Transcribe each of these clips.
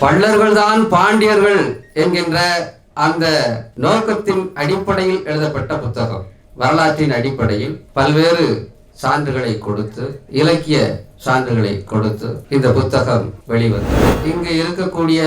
பல்லர்கள் தான் பாண்டியர்கள் என்கின்ற அந்த நோக்கத்தின் அடிப்படையில் எழுதப்பட்ட புத்தகம். வரலாற்றின் அடிப்படையில் பல்வேறு சான்றுகளை கொடுத்து இலக்கிய சான்றுகளை கொடுத்து இந்த புத்தகம் வெளிவந்தது. இங்கு இருக்கக்கூடிய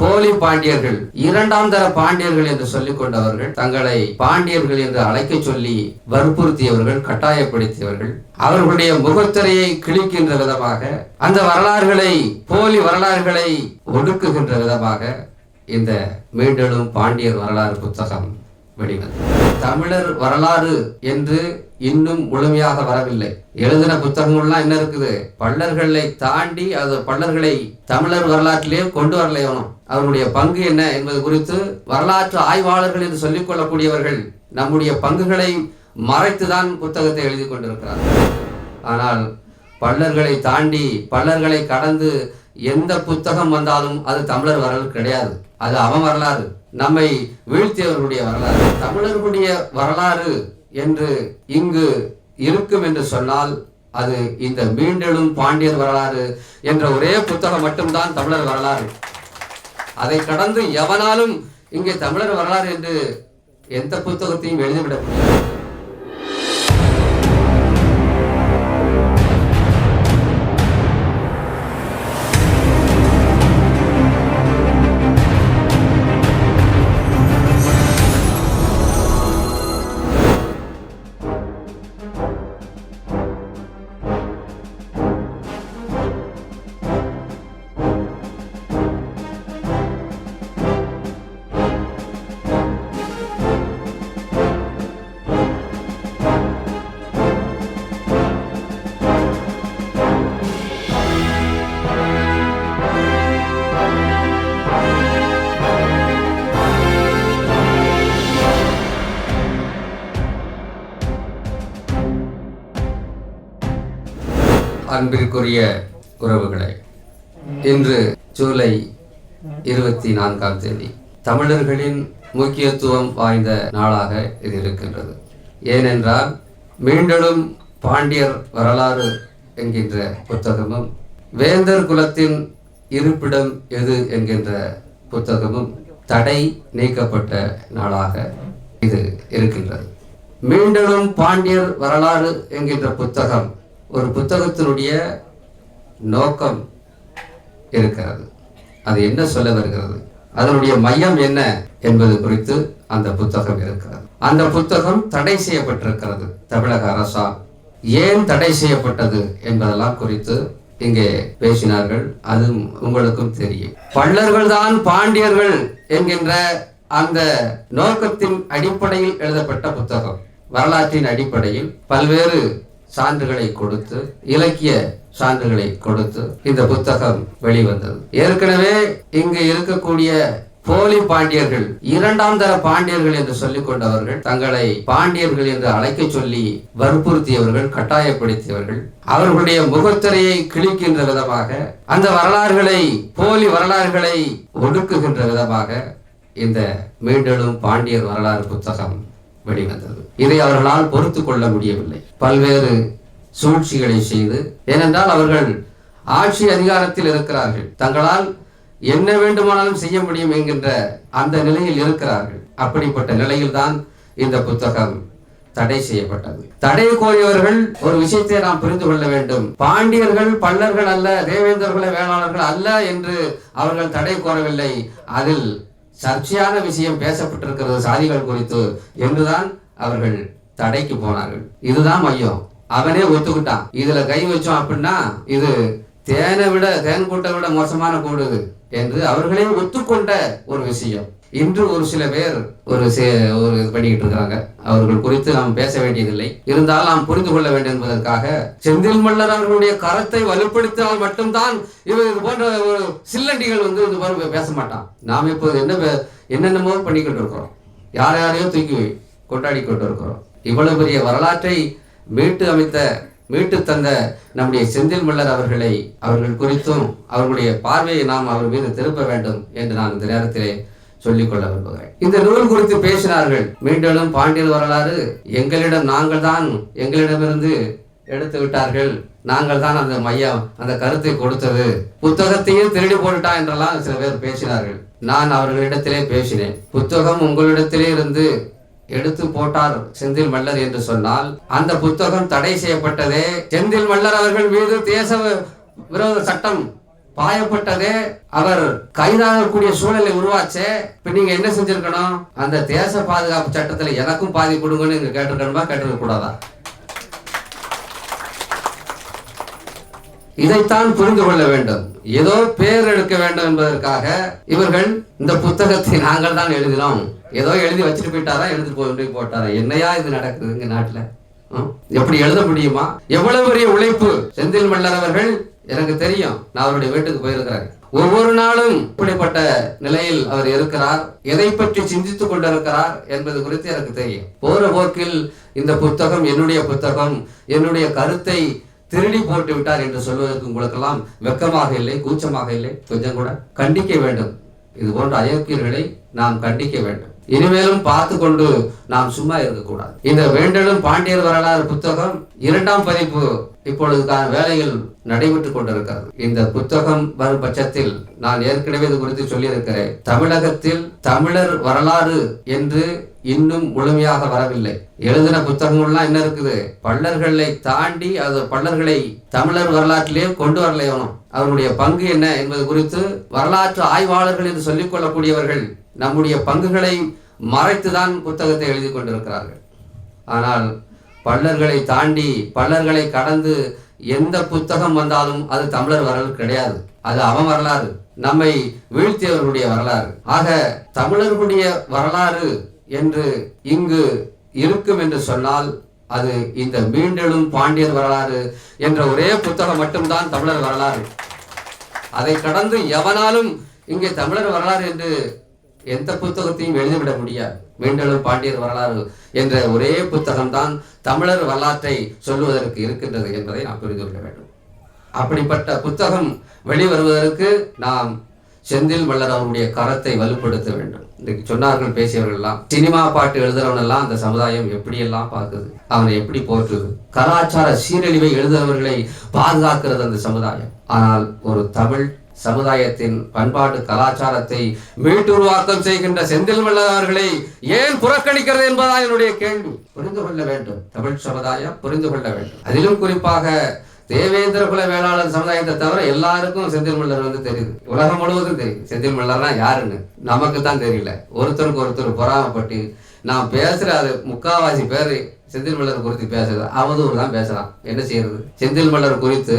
போலி பாண்டியர்கள் இரண்டாம் தர பாண்டியர்கள் என்று சொல்லிக் கொண்டவர்கள் தங்களை பாண்டியர்கள் என்று அழைக்க சொல்லி வற்புறுத்தியவர்கள் கட்டாயப்படுத்தியவர்கள் அவர்களுடைய முகத்திரையை கிழிக்கின்ற விதமாக அந்த வரலாறுகளை போலி வரலாறுகளை ஒடுக்குகின்ற விதமாக இந்த மீண்டெழும் பாண்டியர் வரலாறு புத்தகம் வெளிவந்தது. தமிழர் வரலாறு என்று இன்னும் முழுமையாக வரவில்லை. எழுதின புத்தகங்கள்லாம் என்ன இருக்குது? பள்ளர்களை தாண்டி அது பள்ளர்களை தமிழர் வரலாற்றிலே கொண்டு வரலை அவர்களுடைய அவருடைய பங்கு என்ன என்பது குறித்து வரலாற்று ஆய்வாளர்கள் என்று சொல்லிக் கொள்ளக்கூடியவர்கள் நம்முடைய பங்குகளை மறைத்துதான் புத்தகத்தை எழுதி கொண்டிருக்கிறார்கள். ஆனால் பல்லர்களை தாண்டி பல்லர்களை கடந்து எந்த புத்தகம் வந்தாலும் அது தமிழர் வரலாறு கிடையாது. அது அவன் வரலாறு. நம்மை வீழ்த்தியவர்களுடைய வரலாறு. தமிழர்களுடைய வரலாறு என்று இங்கு இருக்கும் என்று சொன்னால் அது இந்த மீண்டெழும் பாண்டியர் வரலாறு என்ற ஒரே புத்தகம் மட்டும்தான் தமிழர் வரலாறு. அதை கடந்து எவனாலும் இங்கே தமிழர் வரலாறு என்று எந்த புத்தகத்தையும் எழுதிவிட முடியாது. அன்பிற்குரிய உறவுகளே இன்று ஜூலை இருபத்தி நான்காம் தேதி தமிழர்களின் முக்கியத்துவம் வாய்ந்த நாளாக இது இருக்கின்றது. ஏனென்றால் மீண்டும் பாண்டியர் வரலாறு என்கின்ற புத்தகமும் வேந்தர் குலத்தின் இருப்பிடம் எது என்கின்ற புத்தகமும் தடை நீக்கப்பட்ட நாளாக இது இருக்கின்றது. மீண்டும் பாண்டியர் வரலாறு என்கின்ற புத்தகம் ஒரு புத்தகத்தினுடைய நோக்கம் இருக்கிறது. அது என்ன சொல்ல வருகிறது? அதனுடைய மையம் என்ன என்பது குறித்து அந்த புத்தகம் இருக்கிறது. அந்த புத்தகம் தடை செய்யப்பட்டிருக்கிறது தமிழக அரசால். ஏன் தடை செய்யப்பட்டது என்பதெல்லாம் குறித்து இங்கே பேசினார்கள். அது உங்களுக்கும் தெரியும். பள்ளர்கள் தான் பாண்டியர்கள் என்கின்ற அந்த நோக்கத்தின் அடிப்படையில் எழுதப்பட்ட புத்தகம். வரலாற்றின் அடிப்படையில் பல்வேறு சான்றுகளை கொடுத்து இலக்கிய சான்றுகளை கொடுத்து இந்த புத்தகம் வெளிவந்தது. ஏற்கனவே இங்கு இருக்கக்கூடிய போலி பாண்டியர்கள் இரண்டாம் தர பாண்டியர்கள் என்று சொல்லிக் கொண்டவர்கள் தங்களை பாண்டியர்கள் என்று அழைக்க சொல்லி வற்புறுத்தியவர்கள் கட்டாயப்படுத்தியவர்கள் அவர்களுடைய முகத்திரையை கிழிக்கின்ற விதமாக அந்த வரலாறுகளை போலி வரலாறுகளை ஒடுக்குகின்ற விதமாக இந்த மீண்டெழும் பாண்டியர் வரலாறு புத்தகம் வெளிவந்தது. இதை அவர்களால் பொறுத்து கொள்ள முடியவில்லை. பல்வேறு சூழ்ச்சிகளை செய்து ஏனென்றால் அவர்கள் ஆட்சி அதிகாரத்தில் இருக்கிறார்கள். தங்களால் என்ன வேண்டுமானாலும் செய்ய முடியும் என்கின்ற அந்த நிலையில் இருக்கிறார்கள். அப்படிப்பட்ட நிலையில்தான் இந்த புத்தகம் தடை செய்யப்பட்டது. தடை கோரியவர்கள் ஒரு விஷயத்தை நாம் புரிந்து கொள்ள வேண்டும். பாண்டியர்கள் பல்லர்கள் அல்ல தேவேந்தர்களை வேளாளர்கள் அல்ல என்று அவர்கள் தடை கோரவில்லை. அதில் சர்ச்சையான விஷயம் பேசப்பட்டிருக்கிறது சாதிகள் குறித்து என்றுதான் அவர்கள் தடைக்கு போனார்கள். இதுதான் மையம். அவனே ஒத்துக்கிட்டான். இதுல கை வச்சோம் அப்படின்னா இது தேனை விட தேன் கூட்டை விட மோசமான கூடுது என்று அவர்களே ஒத்துக்கொண்ட ஒரு விஷயம். இன்று ஒரு சில பேர் ஒரு சே- ஒரு இது பண்ணிக்கிட்டு இருக்காங்க. அவர்கள் குறித்து நாம் பேச வேண்டியதில்லை. இருந்தாலும் நாம் புரிந்து கொள்ள வேண்டும் என்பதற்காக செந்தில் மல்லர் அவர்களுடைய கரத்தை வலுப்படுத்தினால் மட்டும்தான் இவர் இது போன்ற ஒரு சில்லண்டிகள் வந்து இது போல பேச மாட்டான். நாம் இப்போது என்ன பே- என்னென்னமோ பண்ணிக்கிட்டு இருக்கிறோம். யார் யாரையோ தூக்கி கொண்டாடி கொண்டு இருக்கிறோம். இவ்வளவு பெரிய வரலாற்றை மீட்டு அமைத்த மீட்டு தந்த நம்முடைய செந்தில் மல்லர் அவர்களை அவர்கள் குறித்தும் அவர்களுடைய பார்வையை நாம் அவர் மீது திருப்ப வேண்டும் என்று நான் இந்த நேரத்திலே சொல்லிக்கொள்ள விரும்புகிறேன் இந்த நூல் குறித்து பேசினார்கள். மீண்டும் பாண்டியர் வரலாறு எங்களிடம் நாங்கள் தான் எங்களிடமிருந்து எடுத்து விட்டார்கள். நாங்கள் தான் அந்த மையம் அந்த கருத்தை கொடுத்தது. புத்தகத்தையும் திருடி போட்டுட்டா என்றெல்லாம் சில பேர் பேசினார்கள். நான் அவர்களிடத்திலே பேசினேன். புத்தகம் உங்களிடத்திலே இருந்து எடுத்து போட்டார் செந்தில் மல்லர் என்று சொன்னால் அந்த புத்தகம் தடை செய்யப்பட்டதே செந்தில் மல்லர் அவர்கள் மீது தேச விரோத சட்டம். பாயப்பட்டதே அவர் கைதாகக்கூடிய சூழலை உருவாச்சே. இப்ப நீங்க என்ன செஞ்சிருக்கணும்? அந்த தேச பாதுகாப்பு சட்டத்துல எனக்கும் பாதி கொடுங்கன்னு இங்க கேட்டிருக்கணுமா கேட்டிருக்க கூடாதா? இதைத்தான் புரிந்து கொள்ள வேண்டும். ஏதோ பேர் எடுக்க வேண்டும் என்பதற்காக இவர்கள் இந்த புத்தகத்தை நாங்கள் தான் எழுதினோம். ஏதோ எழுதி வச்சுட்டு போயிட்டாரா எழுதி போய் போட்டாரா? என்னையா இது நடக்குது இங்க நாட்டுல? எப்படி எழுத முடியுமா? எவ்வளவு பெரிய உழைப்பு செந்தில் மல்லர் அவர்கள் எனக்கு தெரியும் நான் அவருடைய வீட்டுக்கு போயிருக்கிறேன். ஒவ்வொரு நாளும் இப்படிப்பட்ட நிலையில் அவர் இருக்கிறார். எதை பற்றி சிந்தித்துக் கொண்டிருக்கிறார் என்பது குறித்து எனக்கு தெரியும். போற போக்கில் இந்த புத்தகம் என்னுடைய புத்தகம் என்னுடைய கருத்தை திருடி போட்டு விட்டார் என்று சொல்வதற்கு உங்களுக்கெல்லாம் வெக்கமாக இல்லை கூச்சமாக இல்லை? கொஞ்சம் கூட. கண்டிக்க வேண்டும். இது போன்ற அயோக்கியர்களை நாம் கண்டிக்க வேண்டும். இனிமேலும் பார்த்து கொண்டு நாம் சும்மா இருக்கக்கூடாது. இந்த வேண்டலும் பாண்டியர் வரலாறு புத்தகம் இரண்டாம் பதிப்பு இப்பொழுதுக்கான வேலைகள் நடைபெற்றுக் கொண்டிருக்கிறது. இந்த புத்தகம் வரும் பட்சத்தில் நான் ஏற்கனவே இது குறித்து சொல்லியிருக்கிறேன். தமிழகத்தில் தமிழர் வரலாறு என்று இன்னும் முழுமையாக வரவில்லை. எழுதின புத்தகங்கள்லாம் என்ன இருக்குது? பள்ளர்களை தாண்டி அது பள்ளர்களை தமிழர் வரலாற்றிலே கொண்டு வரல அவருடைய பங்கு என்ன என்பது குறித்து வரலாற்று ஆய்வாளர்கள் என்று சொல்லிக் கொள்ளக்கூடியவர்கள் நம்முடைய பங்குகளை மறைத்துதான் புத்தகத்தை எழுதி கொண்டிருக்கிறார்கள். ஆனால் பல்லர்களை தாண்டி பல்லர்களை கடந்து எந்த புத்தகம் வந்தாலும் அது தமிழர் வரலாறு கிடையாது. அது அவன் வரலாறு நம்மை வீழ்த்தியவர்களுடைய வரலாறு. ஆக தமிழர்களுடைய வரலாறு என்று இங்கு இருக்கும் என்று சொன்னால் அது இந்த மீண்டெழும் பாண்டியர் வரலாறு என்ற ஒரே புத்தகம் மட்டும்தான் தமிழர் வரலாறு. அதை கடந்து எவனாலும் இங்கே தமிழர் வரலாறு என்று எந்த புத்தகத்தையும் எழுதிவிட முடியாது. மீண்டலும் பாண்டியர் வரலாறு என்ற ஒரே புத்தகம்தான் தமிழர் வரலாற்றை சொல்லுவதற்கு இருக்கின்றது என்பதை நாம் புரிந்து கொள்ள வேண்டும். அப்படிப்பட்ட புத்தகம் வெளிவருவதற்கு நாம் செந்தில் மல்லர் அவருடைய கரத்தை வலுப்படுத்த வேண்டும். இன்றைக்கு சொன்னார்கள் பேசியவர்கள் எல்லாம் சினிமா பாட்டு எழுதுறவன் எல்லாம் அந்த சமுதாயம் எப்படியெல்லாம் பார்க்குது அவனை எப்படி போற்றுது கலாச்சார சீரழிவை எழுதுறவர்களை பாதுகாக்கிறது அந்த சமுதாயம். ஆனால் ஒரு தமிழ் சமுதாயத்தின் பண்பாட்டு கலாச்சாரத்தை மீட்டுருவாக்கம் செய்கின்ற செந்தில் வல்லவர்களை ஏன் புறக்கணிக்கிறது என்பதா என்னுடைய கேள்வி. புரிந்து கொள்ள வேண்டும். தமிழ் சமுதாயம் புரிந்து கொள்ள வேண்டும். அதிலும் குறிப்பாக தேவேந்திர குல வேளாளர் சமுதாயத்தை தவிர எல்லாருக்கும் செந்தில் மல்லர் வந்து தெரியுது. உலகம் முழுவதும் தெரியுது. செந்தில் மல்லர்னா யாருன்னு? நமக்கு தான் தெரியல. ஒருத்தருக்கு ஒருத்தர் பொறாமப்பட்டு நான் பேசுற அது முக்காவாசி பேர் செந்தில் மல்லர் குறித்து பேசுறது. அவதூறு தான் பேசுறான் என்ன செய்யறது? செந்தில் மல்லர் குறித்து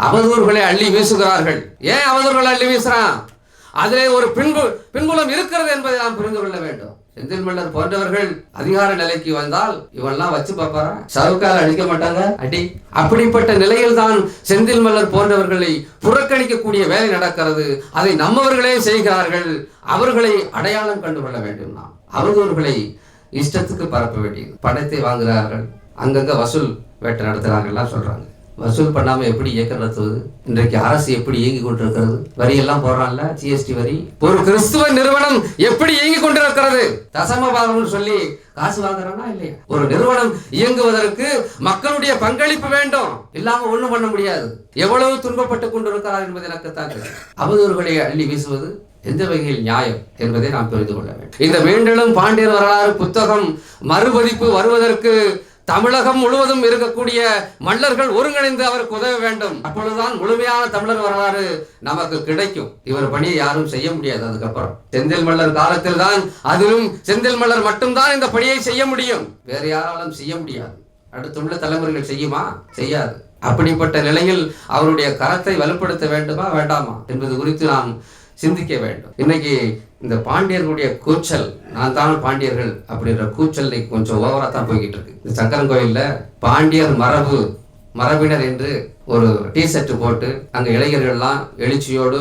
அவதூறுகளை அள்ளி வீசுகிறார்கள். ஏன் அவதூறுகளை அள்ளி வீசுறான்? அதிலே ஒரு பின்பு பின்புலம் இருக்கிறது என்பதை நாம் புரிந்து கொள்ள வேண்டும். செந்தில் மல்லர் போன்றவர்கள் அதிகார நிலைக்கு வந்தால் இவெல்லாம் வச்சு பார்ப்பாரா? சவுக்கால் அடிக்க மாட்டாங்க? அடி. அப்படிப்பட்ட நிலையில் தான் செந்தில் மல்லர் போன்றவர்களை புறக்கணிக்கக்கூடிய வேலை நடக்கிறது. அதை நம்மவர்களே செய்கிறார்கள். அவர்களை அடையாளம் கண்டு கொள்ள வேண்டும் நாம். அவதூறுகளை இஷ்டத்துக்கு பரப்ப வேண்டியது. பணத்தை வாங்குகிறார்கள். அங்கங்க வசூல் வேட்டை நடத்துகிறாங்கலாம் சொல்றாங்க. வசூல் பண்ணாம எப்படி இயக்கம் நடத்துவது? இன்றைக்கு அரசு எப்படி இயங்கி கொண்டிருக்கிறது? வரி எல்லாம் போடுறான்ல ஜிஎஸ்டி வரி. ஒரு கிறிஸ்துவ நிறுவனம் எப்படி இயங்கி கொண்டிருக்கிறது? தசம பாகம்னு சொல்லி காசு வாங்குறானா இல்லையா? ஒரு நிறுவனம் இயங்குவதற்கு மக்களுடைய பங்களிப்பு வேண்டும். இல்லாம ஒண்ணும் பண்ண முடியாது. எவ்வளவு துன்பப்பட்டு கொண்டிருக்கிறார் என்பது எனக்கு தான் அவதூறுகளை அள்ளி வீசுவது எந்த வகையில் நியாயம் என்பதை நாம் புரிந்து கொள்ள வேண்டும். இந்த மீண்டும் பாண்டியர் வரலாறு புத்தகம் மறுபதிப்பு வருவதற்கு தமிழகம் முழுவதும் இருக்கக்கூடிய மல்லர்கள் ஒருங்கிணைந்து அவருக்கு உதவ வேண்டும். அப்பொழுதுதான் முழுமையான தமிழர் வரலாறு நமக்கு கிடைக்கும். இவர் பணியை யாரும் செய்ய முடியாது அதுக்கப்புறம். செந்தில் மல்லர் காலத்தில் தான் அதிலும் செந்தில் மல்லர் மட்டும்தான் இந்த பணியை செய்ய முடியும். வேறு யாராலும் செய்ய முடியாது. அடுத்துள்ள தலைமுறைகள் செய்யுமா? செய்யாது. அப்படிப்பட்ட நிலையில் அவருடைய கரத்தை வலுப்படுத்த வேண்டுமா? வேண்டாமா? என்பது குறித்து நாம் சிந்திக்க வேண்டும். இன்னைக்கு இந்த பாண்டியர்களுடைய கூச்சல் நான் தான் பாண்டியர்கள் அப்படின்ற கூச்சல் கொஞ்சம் ஓவரா தான் போய்கிட்டு இருக்கு இந்த சங்கரன் கோயில்ல பாண்டியர் மரபு மரபினர் என்று ஒரு டி ஷர்ட் போட்டு அங்க இளைஞர்கள்லாம் எழுச்சியோடு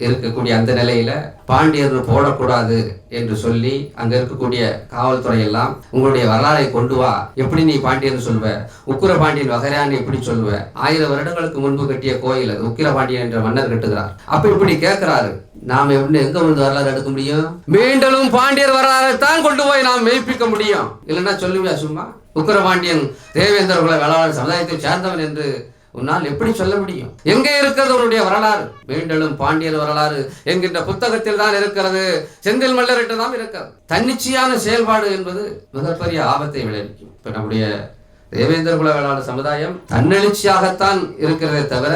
இருக்கக்கூடிய அந்த நிலையில பாண்டியர் போடக்கூடாது என்று சொல்லி அங்க இருக்கக்கூடிய காவல்துறை எல்லாம் உங்களுடைய வரலாறை கொண்டு வா. எப்படி நீ பாண்டியன் சொல்வ உக்கிர பாண்டியன் வகையான்னு எப்படி சொல்லுவ? ஆயிரம் வருடங்களுக்கு முன்பு கட்டிய கோயில் அது. உக்கிர பாண்டியன் என்ற மன்னர் கட்டுகிறார். அப்ப இப்படி கேட்கிறாரு. நாம எப்படி எங்க வந்து வரலாறு எடுக்க முடியும்? மீண்டும் பாண்டியர் வரலாறை தான் கொண்டு போய் நாம் மெய்ப்பிக்க முடியும். இல்லைன்னா சொல்லுவியா சும்மா? உக்கிர பாண்டியன் தேவேந்திர குல வேளாளர் சமுதாயத்தை சேர்ந்தவன் என்று உன்னால் எப்படி சொல்ல முடியும்? எங்கே இருக்கிறது உன்னுடைய வரலாறு? மீண்டலும் பாண்டியன் வரலாறு என்கின்ற புத்தகத்தில் தான் இருக்கிறது. செந்தில் மல்லரிட்டு தான் இருக்கிறது. தன்னிச்சையான செயல்பாடு என்பது மிகப்பெரிய ஆபத்தை விளைவிக்கும். இப்ப நம்முடைய தேவேந்திர குல சமுதாயம் தன்னெழுச்சியாகத்தான் இருக்கிறதே தவிர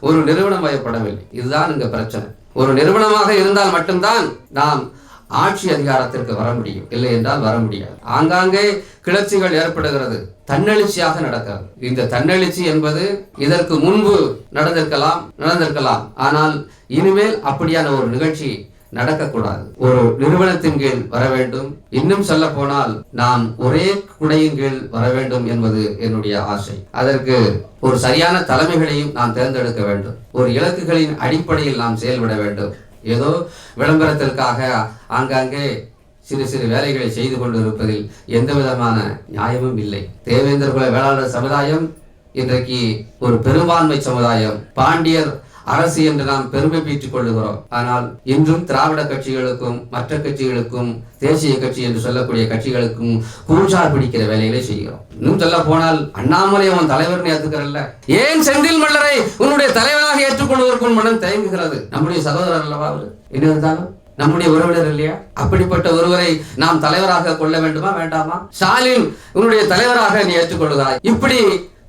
ஒரு நிறுவனம் பயப்படவில்லை இதுதான் இங்க பிரச்சனை. ஒரு நிறுவனமாக இருந்தால் மட்டும்தான் நாம் ஆட்சி அதிகாரத்திற்கு வர முடியும். இல்லை என்றால் வர முடியாது. ஆங்காங்கே கிளர்ச்சிகள் ஏற்படுகிறது. தன்னெழுச்சியாக நடக்கிறது. இந்த தன்னெழுச்சி என்பது இதற்கு முன்பு நடந்திருக்கலாம் நடந்திருக்கலாம். ஆனால் இனிமேல் அப்படியான ஒரு நிகழ்ச்சி நடக்கக்கூடாது. ஒரு நிறுவனத்தின் கீழ் வர வேண்டும். இன்னும் சொல்ல போனால் நாம் ஒரே குடையின் கீழ் வர வேண்டும் என்பது என்னுடைய ஆசை. அதற்கு ஒரு சரியான தலைமைகளையும் நாம் தேர்ந்தெடுக்க வேண்டும். ஒரு இலக்குகளின் அடிப்படையில் நாம் செயல்பட வேண்டும். ஏதோ விளம்பரத்திற்காக ஆங்காங்கே சிறு சிறு வேலைகளை செய்து கொண்டிருப்பதில் எந்த விதமான நியாயமும் இல்லை. தேவேந்திர குல வேளாளர் சமுதாயம் இன்றைக்கு ஒரு பெரும்பான்மை சமுதாயம். பாண்டியர் அரசு என்று நாம் பெருமை பீற்றிக் கொள்ளுகிறோம். ஆனால் இன்றும் திராவிட கட்சிகளுக்கும் மற்ற கட்சிகளுக்கும் தேசிய கட்சி என்று சொல்லக்கூடிய கட்சிகளுக்கும் கூச்சார் பிடிக்கிற வேலைகளை செய்கிறோம். இன்னும் சொல்ல போனால் அண்ணாமலை அவன் தலைவர்னு ஏத்துக்கிறல்ல. ஏன் செந்தில் மல்லரை உன்னுடைய தலைவராக ஏற்றுக்கொள்வதற்கு மனம் தயங்குகிறது? நம்முடைய சகோதரர் அல்லவா அவர்? என்ன இருந்தாலும் நம்முடைய உறவினர் இல்லையா? அப்படிப்பட்ட ஒருவரை நாம் தலைவராக கொள்ள வேண்டுமா வேண்டாமா? ஸ்டாலின் உன்னுடைய தலைவராக நீ ஏற்றுக்கொள்கிறாய். இப்படி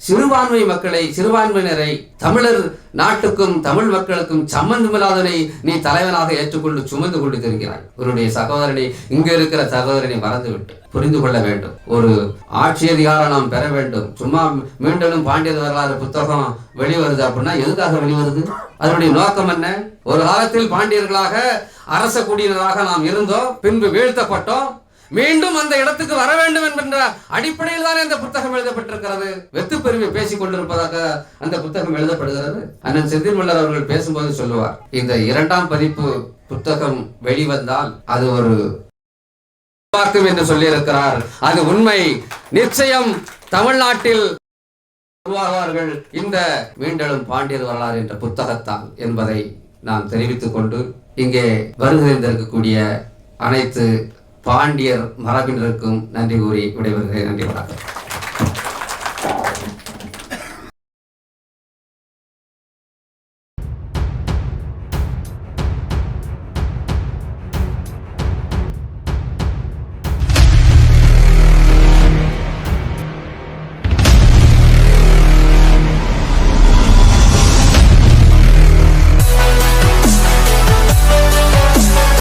சிறுபான்மை மக்களை சிறுபான்மையினரை தமிழர் நாட்டுக்கும் தமிழ் மக்களுக்கும் சம்பந்தமில்லாதவனை நீ தலைவனாக ஏற்றுக்கொண்டு சுமந்து கொண்டு தெரிகிறாய். உன்னுடைய சகோதரனை இங்க இருக்கிற சகோதரனை மறந்துவிட்டு புரிந்து கொள்ள வேண்டும். ஒரு ஆட்சி அதிகாரம் நாம் பெற வேண்டும். சும்மா மீண்டும் பாண்டியர் வரலாறு புத்தகம் வெளிவருது அப்படின்னா எதுக்காக வெளிவருது? அதனுடைய நோக்கம் என்ன? ஒரு காலத்தில் பாண்டியர்களாக அரச குடியினராக நாம் இருந்தோம் பின்பு வீழ்த்தப்பட்டோம். மீண்டும் அந்த இடத்துக்கு வர வேண்டும் என்கின்ற அடிப்படையில் தானே அந்த புத்தகம் எழுதப்பட்டிருக்கிறது? வெத்து பெருமை பேசிக் கொண்டிருப்பதாக அந்த புத்தகம் எழுதப்படுகிறது. அண்ணன் செந்தில் மல்லர் அவர்கள் பேசும்போது சொல்லுவார் இந்த இரண்டாம் பதிப்பு புத்தகம் வெளிவந்தால் அது ஒரு உருவாக்கும் என்று சொல்லியிருக்கிறார். அது உண்மை. நிச்சயம் தமிழ்நாட்டில் உருவாகுவார்கள். இந்த மீண்டலும் பாண்டியர் வரலாறு என்ற புத்தகத்தால் என்பதை நான் தெரிவித்துக் கொண்டு இங்கே வருகிறந்திருக்கக்கூடிய அனைத்து பாண்டியர் மரபினருக்கும் நன்றி கூறி விடைபெறுகிறேன். நன்றி வணக்கம்.